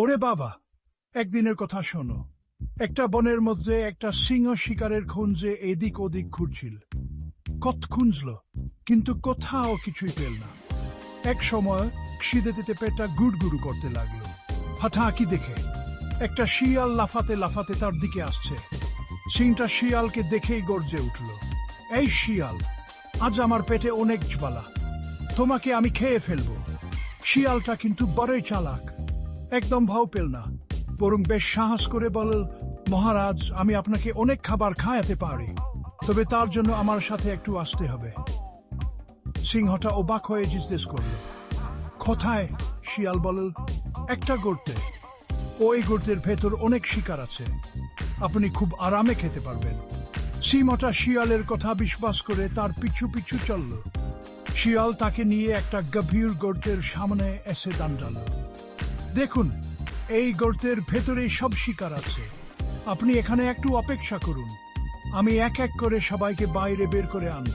ওরে বাবা, একদিনের কথা শোনো। একটা বনের মধ্যে একটা সিংহ শিকারের খুঁজে এদিক ওদিক ঘুরছিল। কত খুঁজল, কিন্তু কোথাও কিছুই পেল না। এক সময় খিদেতে পেটটা গুড়গুড়ু করতে লাগল। হাঁটাহাঁকি দেখে একটা শিয়াল লাফাতে লাফাতে তার দিকে আসছে। সিংটা শিয়ালকে দেখেই গর্জে উঠল, এই শিয়াল, আজ আমার পেটে অনেক জ্বালা, তোমাকে আমি খেয়ে ফেলব। শিয়ালটা কিন্তু বড়ই চালাক। একদম ভাও পেল না। বরং বেশ সাহস করে বল মহারাজ, আমি আপনাকে অনেক খাবার খাওয়াতে পারি। তবে তার জন্য আমার সাথে একটু আসতে হবে। সিংহটা অবাক হয়ে জিজ্ঞেস করল, কোথায়? শিয়াল বল একটা গর্তে। ওই গর্তের ভেতর অনেক শিকার আছে। আপনি খুব আরামে খেতে পারবেন। সিংহটা শিয়ালের কথা বিশ্বাস করে তার পিছু পিছু চলল। শিয়াল তাকে নিয়ে একটা গভীর গর্তের সামনে এসে দাঁড়াল। দেখুন, এই গর্তের ভেতরে সব শিকার আছে। আপনি এখানে একটু অপেক্ষা করুন। আমি এক এক করে সবাইকে বাইরে বের করে আনব।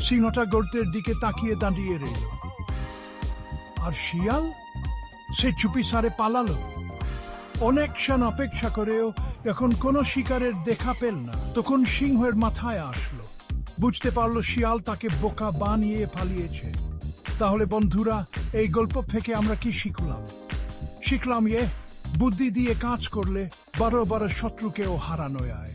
সিংহটা গর্তের দিকে তাকিয়ে দাঁড়িয়ে রইল। আর শিয়াল? সে চুপি সারে পালালো। অনেক ক্ষণ অপেক্ষা করেও এখন কোনো শিকারের দেখা পেল না। তখন সিংহের মাথায় আসলো। বুঝতে পারল শিয়াল তাকে বোকা বানিয়ে পালিয়েছে। তাহলে বন্ধুরা, এই গল্প থেকে আমরা কি শিখলাম? শিখলাম এ, বুদ্ধি দিয়ে কাজ করলে বারো বারো শত্রুকেও হারানো যায়